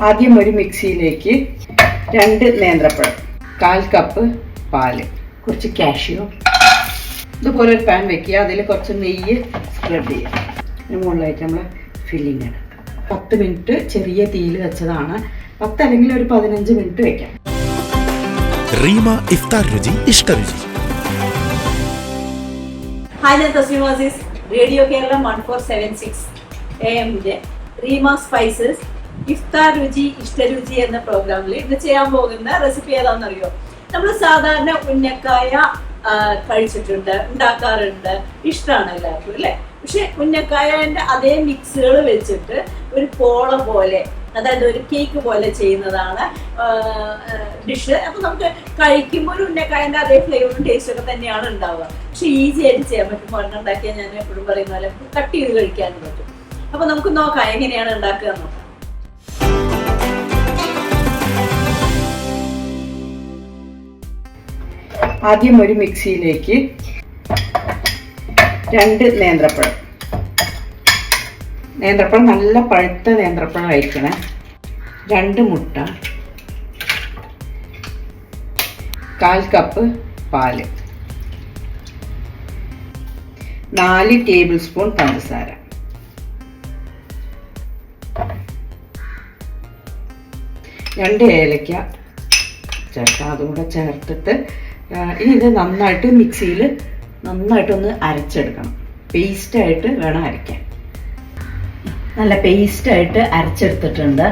ആദ്യം ഒരു മിക്സിയിലേക്ക് രണ്ട് നേന്ത്രപ്പഴം കാൽ കപ്പ് പാൽ കുറച്ച് കാഷ്യൂ. ഇതുപോലെ ഒരു പാൻ വെക്കുക. അതിൽ കുറച്ച് നെയ്യ് സ്പ്രെഡ് ചെയ്യുക. അതിന് മുകളിലായിട്ട് നമ്മൾ ഫില്ലിങ് എടുക്കുക. പത്ത് മിനിറ്റ് ചെറിയ തീയിൽ വെച്ചതാണ്. പത്ത് അല്ലെങ്കിൽ ഒരു പതിനഞ്ച് മിനിറ്റ് വെക്കാം. റീമ ഇഫ്താർ രുചി ഇഷ്ടരുചി hi radio Keralam one four seven six A Reema spices ഇഫ്താർ രുചി ഇഷ്ടരുചി എന്ന പ്രോഗ്രാമിൽ ഇന്ന് ചെയ്യാൻ പോകുന്ന റെസിപ്പി ഏതാണെന്നറിയോ? നമ്മൾ സാധാരണ ഉന്നക്കായ കഴിച്ചിട്ടുണ്ട് ഉണ്ടാക്കാറുണ്ട്. ഇഷ്ടമാണ് എല്ലാവർക്കും അല്ലേ? പക്ഷെ ഉന്നക്കായന്റെ അതേ മിക്സുകൾ വെച്ചിട്ട് ഒരു പോള പോലെ അതായത് ഒരു കേക്ക് പോലെ ചെയ്യുന്നതാണ് ഡിഷ് അപ്പൊ നമുക്ക് കഴിക്കുമ്പോൾ ഒരു ഉന്നക്കായന്റെ അതേ ഫ്ലേവറും ടേസ്റ്റും ഒക്കെ തന്നെയാണ് ഉണ്ടാവുക. പക്ഷെ ഈസി ആയിട്ട് ചെയ്യാൻ പറ്റും. ഒരെണ്ണം ഞാൻ എപ്പോഴും പറയുന്ന പോലെ കട്ട് ചെയ്ത് കഴിക്കാനും പറ്റും. അപ്പൊ നമുക്ക് നോക്കാം എങ്ങനെയാണ് ഉണ്ടാക്കുക നോക്കാം ആദ്യം ഒരു മിക്സിയിലേക്ക് രണ്ട് നേന്ത്രപ്പഴം. നേന്ത്രപ്പഴം നല്ല പഴുത്ത നേന്ത്രപ്പഴം ആയിരിക്കണം. രണ്ട് മുട്ട കാൽ കപ്പ് പാൽ നാല് ടേബിൾ സ്പൂൺ പഞ്ചസാര രണ്ട് ഏലക്ക ചേർക്കാം അതുകൂടെ ചേർത്തിട്ട് ഇനി ഇത് നന്നായിട്ട് മിക്സിയിൽ നന്നായിട്ടൊന്ന് അരച്ചെടുക്കണം. പേസ്റ്റായിട്ട് വേണം അരയ്ക്കാൻ. നല്ല പേസ്റ്റായിട്ട് അരച്ചെടുത്തിട്ടുണ്ട്.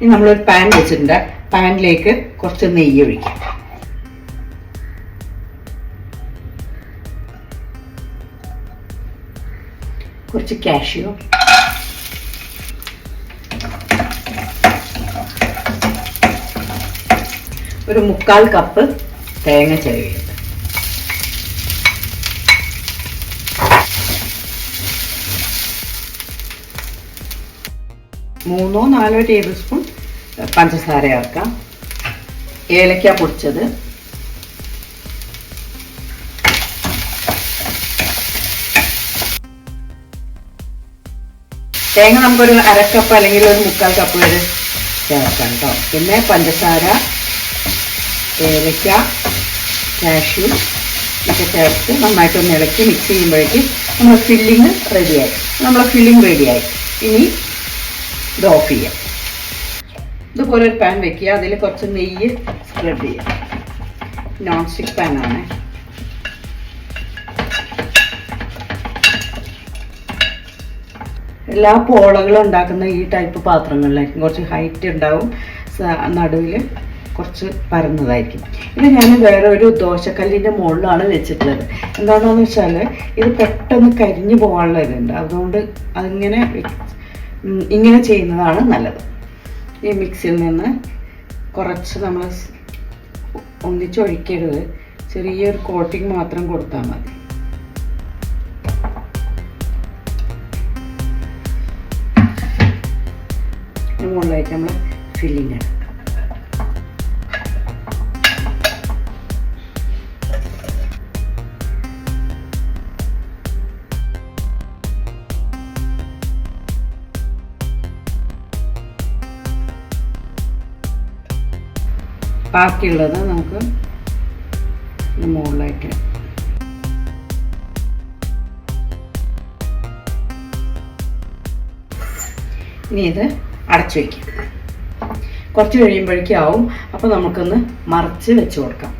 ഇനി നമ്മളൊരു പാൻ വെച്ചിട്ടുണ്ട്. പാനിലേക്ക് കുറച്ച് നെയ്യ് ഒഴിക്കാം. കുറച്ച് കാഷ്യൂ ഒരു മുക്കാൽ കപ്പ് തേങ്ങ ചിരവിയത് മൂന്നോ നാലോ ടേബിൾ സ്പൂൺ പഞ്ചസാര ചേർക്കാം ഏലക്ക പൊടിച്ചത്. തേങ്ങ നമുക്കൊരു അരക്കപ്പ് അല്ലെങ്കിൽ ഒരു മുക്കാൽ കപ്പ് വരെ ചേർക്കാം കേട്ടോ പിന്നെ പഞ്ചസാര ഏലക്ക കാഷ്യൂ ഒക്കെ ചേർത്ത് നന്നായിട്ടൊന്ന് ഇളക്കി മിക്സ് ചെയ്യുമ്പോഴേക്കും നമ്മൾ ഫില്ലിങ് റെഡിയായി നമ്മളെ ഫില്ലിങ് റെഡിയായി ഇനി ഇത് ഓഫ് ചെയ്യാം. ഇതുപോലെ ഒരു പാൻ വെക്കുക. അതിൽ കുറച്ച് നെയ്യ് സ്പ്രെഡ് ചെയ്യാം. നോൺ സ്റ്റിക്ക് ആണ്. എല്ലാ പോളകളും ഉണ്ടാക്കുന്ന ഈ ടൈപ്പ് പാത്രങ്ങളിലായിരിക്കും. കുറച്ച് ഹൈറ്റ് ഉണ്ടാവും. നടുവിൽ കുറച്ച് പരന്നതായിരിക്കും. ഇത് ഞാൻ വേറെ ഒരു ദോശക്കല്ലിന്റെ മുകളിലാണ് വെച്ചിട്ടുള്ളത്. എന്താണെന്ന് വെച്ചാൽ ഇത് പെട്ടെന്ന് കരിഞ്ഞു പോകാനുള്ളതുണ്ട് അതുകൊണ്ട് അതിങ്ങനെ ഇങ്ങനെ ചെയ്യുന്നതാണ് നല്ലത്. ഈ മിക്സിയിൽ നിന്ന് കുറച്ച് നമ്മൾ ഒന്നിച്ചൊഴിക്കരുത് ചെറിയൊരു കോട്ടിങ് മാത്രം കൊടുത്താൽ മതി. മുകളിലേക്ക് നമ്മൾ ഫില്ലിങ് ഇടാം. ബാക്കിയുള്ളത് നമുക്ക് മുകളിലേക്ക്. ഇനി ഇത് അടച്ചു വയ്ക്കാം കുറച്ച് കഴിയുമ്പോഴേക്കും ആവും അപ്പോൾ നമുക്കൊന്ന് മറിച്ച് വെച്ച് കൊടുക്കാം.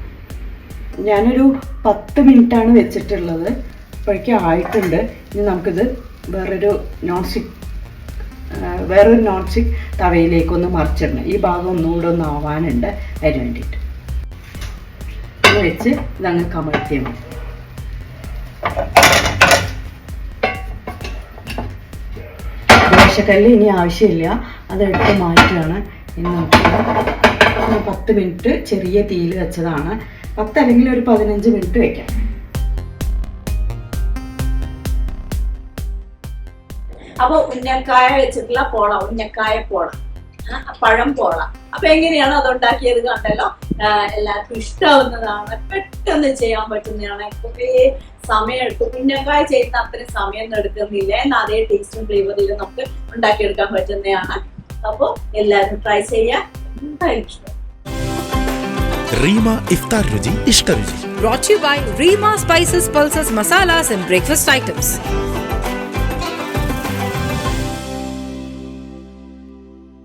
ഞാനൊരു പത്ത് മിനിറ്റാണ് വെച്ചിട്ടുള്ളത്. അപ്പോഴേക്കും ആയിട്ടുണ്ട്. ഇനി നമുക്കിത് വേറൊരു നോൺ സ്റ്റിക്ക് വേറൊരു നോൺ സ്റ്റിക്ക് തവയിലേക്കൊന്ന് മറിച്ചിടണം. ഈ ഭാഗം ഒന്നുകൂടെ ഒന്ന് ആവാനുണ്ട്. അതിന് വേണ്ടിയിട്ട്. ഇത് വെച്ച് ഇതങ്ങ് കമഴ്ത്തിയാൽ മതി. ദോശക്കല്ല് ഇനി ആവശ്യമില്ല. അതെടുത്ത് മാറ്റുകയാണ്. ഇനി നമുക്ക് പത്ത് മിനിറ്റ് ചെറിയ തീയിൽ വെച്ചതാണ്. പത്ത് അല്ലെങ്കിൽ ഒരു പതിനഞ്ച് മിനിറ്റ് വെക്കാം. അപ്പൊ ഉന്നക്കായ വെച്ചിട്ടുള്ള പോള ഉന്നക്കായ പോള ആ, പഴം പോള അപ്പൊ എങ്ങനെയാണ് അത് ഉണ്ടാക്കിയത് കണ്ടല്ലോ? എല്ലാവർക്കും ഇഷ്ടാവുന്നതാണ്. പെട്ടെന്ന് ചെയ്യാൻ പറ്റുന്നതാണ്. കുറേ സമയം എടുക്കും. ഉന്നക്കായ ചെയ്യുന്ന അത്രയും സമയം എടുക്കുന്നില്ല. എന്നാൽ അതേ ടേസ്റ്റും ഫ്ലേവറിലും നമുക്ക് ഉണ്ടാക്കിയെടുക്കാൻ പറ്റുന്നതാണ്. അപ്പോൾ എല്ലാവരും ട്രൈ ചെയ്യാൻ എന്തായാലും ഇഷ്ടം. റീമ ഇഫ്താർ രുചി ഇഷ്ടരുചി brought to you by Rima Spices, Pulses, Masalas, and Breakfast Items.